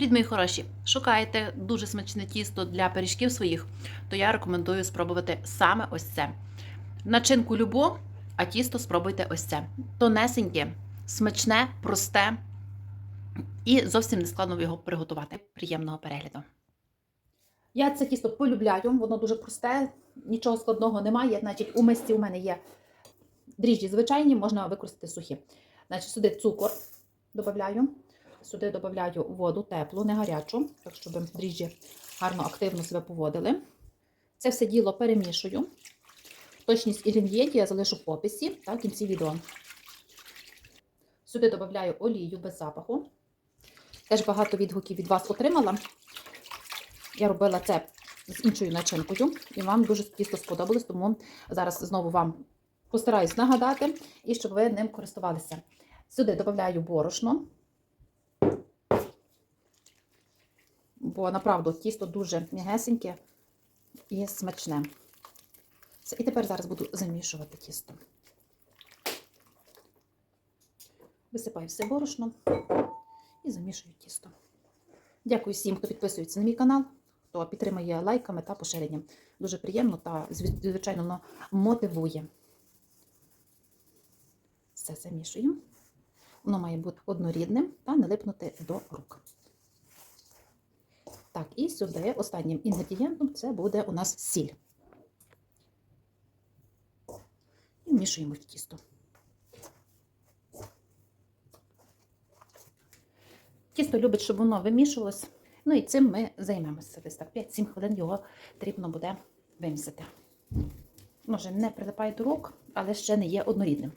Привіт, мої хороші! Шукаєте дуже смачне тісто для пиріжків своїх, то я рекомендую спробувати саме ось це. Начинку любу, а тісто спробуйте ось це. Тонесеньке, смачне, просте і зовсім не складно його приготувати. Приємного перегляду. Я це тісто полюбляю, воно дуже просте, нічого складного немає. Значить, у мисці у мене є дріжджі звичайні, можна використати сухі. Значить, сюди цукор додаю, сюди додаю воду теплу, не гарячу, так щоб дріжджі гарно активно себе поводили. Це все діло перемішую. Точність інгредієнтів я залишу в описі та в кінці відео. Сюди додаю олію без запаху. Теж багато відгуків від вас отримала. Я робила це з іншою начинкою, і вам дуже тісто сподобалось, тому зараз знову вам постараюсь нагадати і щоб ви ним користувалися. Сюди додаю борошно, бо направду тісто дуже м'ягесеньке і смачне. Все, І тепер зараз буду замішувати тісто. Висипаю все борошно і замішую тісто. Дякую всім, хто підписується на мій канал, хто підтримує лайками та поширенням. Дуже приємно та, звичайно, воно мотивує. Все замішую. Воно має бути однорідним та не липнути до рук. Так, і сюди останнім інгредієнтом це буде у нас сіль. І вмішуємо в тісто. Тісто любить, щоб воно вимішувалось. Ну і цим ми займемося. Десь так 5-7 хвилин його потрібно буде вимісити. Може, не прилипає до рук, але ще не є однорідним.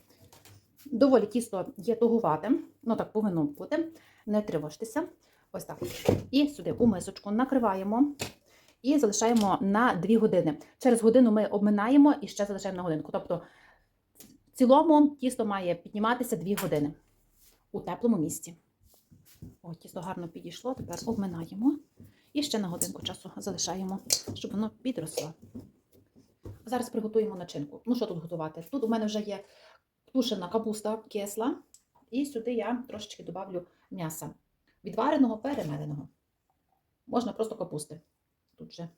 Доволі тісто є тугуватим, ну так повинно бути. Не тривожтеся. Ось так. І сюди у мисочку накриваємо і залишаємо на 2 години. Через годину ми обминаємо і ще залишаємо на годинку. Тобто, в цілому тісто має підніматися 2 години у теплому місці. О, тісто гарно підійшло, тепер обминаємо. І ще на годинку часу залишаємо, щоб воно підросло. Зараз приготуємо начинку. Ну, що тут готувати? Тут у мене вже є тушена капуста кисла, і сюди я трошечки добавлю м'яса. Відвареного, перемеленого. Можна просто капусти. Тут же.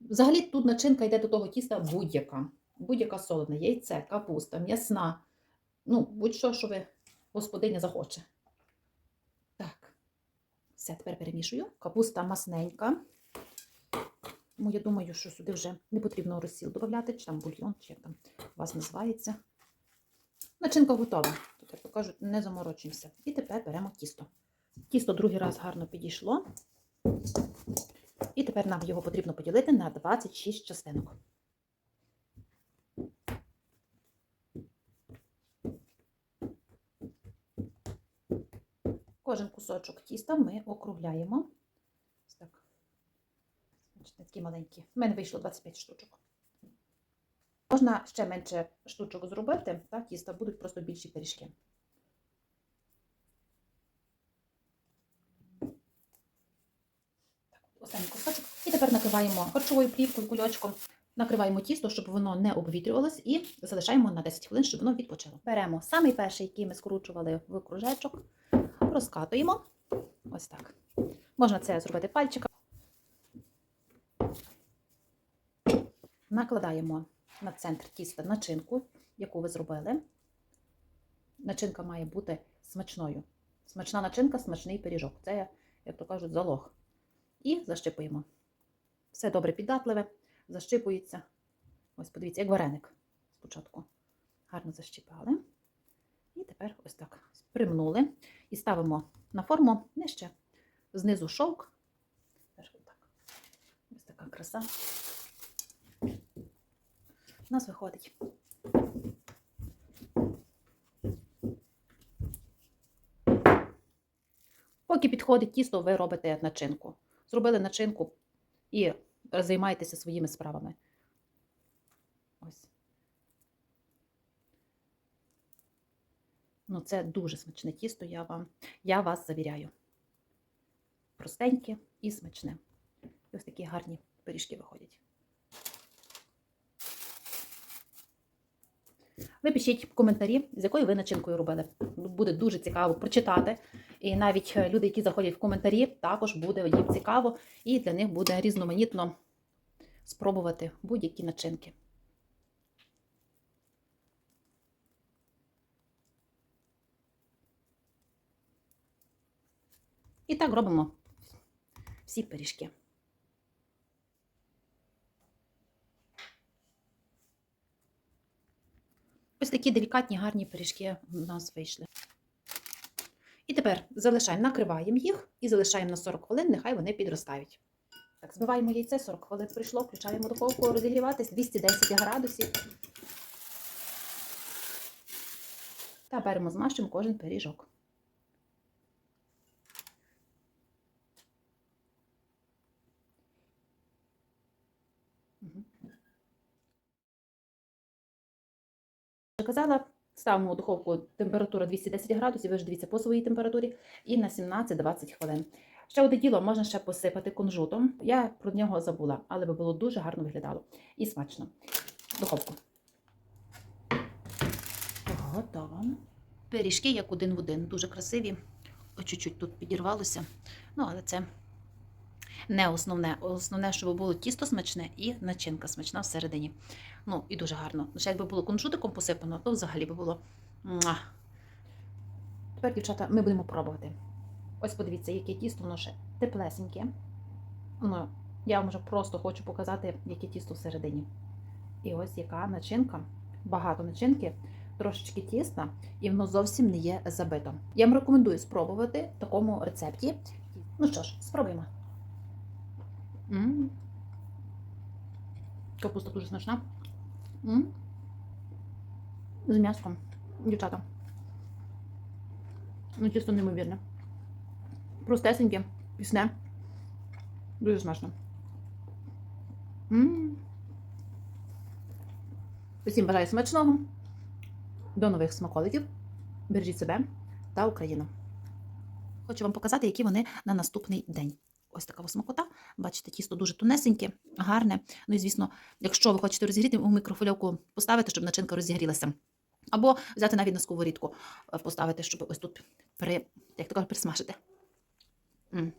Взагалі тут начинка йде до того тіста будь-яка. Будь-яка солона, яйце, капуста, м'ясна. Ну, будь-що, що ви господиня захоче. Так, все, тепер перемішую. Капуста масненька. Тому я думаю, що сюди вже не потрібно розсіл додати, чи там бульйон, чи як там у вас називається. Начинка готова. Тут, як то кажуть, не заморочуємося. І тепер беремо тісто. Тісто другий раз гарно підійшло. І тепер нам його потрібно поділити на 26 частинок. Кожен кусочок тіста ми округляємо. Ось так. Такі маленькі. У мене вийшло 25 штучок. Можна ще менше штучок зробити, та тіста будуть просто більші пиріжки. Так, останній кусочок. І тепер накриваємо харчовою плівкою, кульочком. Накриваємо тісто, щоб воно не обвітрювалось, і залишаємо на 10 хвилин, щоб воно відпочило. Беремо самий перший, який ми скручували в кружечок, розкатуємо. Ось так. Можна це зробити пальчиком. Накладаємо на центр тіста начинку, яку ви зробили. Начинка має бути смачною. Смачна начинка, смачний пиріжок. Це, як то кажуть, залог. І защипуємо. Все добре піддатливе, защипується. Ось, подивіться, як вареник спочатку. Гарно защипали. І тепер ось так примнули. І ставимо на форму нижче. Знизу шовк. Ось така краса. У нас виходить. Поки підходить тісто, ви робите начинку. Зробили начинку і займаєтеся своїми справами. Ось. Ну, це дуже смачне тісто, я вам, я вас завіряю. Простеньке і смачне. І ось такі гарні пиріжки виходять. Ви пишіть коментарі, з якою ви начинкою робили. Буде дуже цікаво прочитати. І навіть е, люди, які заходять в коментарі, також буде їм цікаво, і для них буде різноманітно спробувати будь-які начинки. І так робимо всі пиріжки. Ось такі делікатні, гарні пиріжки у нас вийшли. І тепер залишаємо, накриваємо їх і залишаємо на 40 хвилин, нехай вони підростають. Так, збиваємо яйце, 40 хвилин прийшло, включаємо духовку розігріватись 210 градусів. Та беремо, змащуємо кожен пиріжок. Казала, ставимо у духовку температура 210 градусів, ви ж дивіться по своїй температурі, і на 17-20 хвилин. Ще одне діло можна ще посипати кунжутом. Я про нього забула, але би було дуже гарно виглядало і смачно. Духовку. Готово. Пиріжки як один в один, дуже красиві. Чуть-чуть тут підірвалося. Ну, але це не основне. Основне, щоб було тісто смачне і начинка смачна всередині. Ну, і дуже гарно. Ще якби було кунжутиком посипано, то взагалі би було. Тепер, дівчата, ми будемо пробувати. Ось подивіться, яке тісто, воно ще теплесеньке. Ну, я вам вже просто хочу показати, яке тісто всередині. І ось яка начинка. Багато начинки, трошечки тіста, і воно зовсім не є забито. Я вам рекомендую спробувати в такому рецепті. Ну що ж, спробуємо. М. Капуста дуже смачна. М. З м'яском. Дівчата. Ну, чисто неймовірне. Простесеньке, пісне. Дуже смачно. М. Усім бажаю смачного. До нових смаколиків. Бережіть себе та Україну. Хочу вам показати, які вони на наступний день. Ось така смакота. Бачите, тісто дуже тонесеньке, гарне. Ну і звісно, якщо ви хочете розігріти, у мікрофольовку поставити, щоб начинка розігрілася. Або взяти навіть на сковорідку, е, поставити, щоб ось тут при, як то присмажити. М.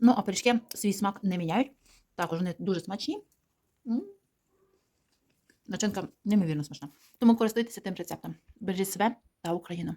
Ну, а пиріжки свій смак не міняють. Також вони дуже смачні. М. Начинка неймовірно смачна. Тому користуйтеся тим рецептом. Бережіть себе та Україну.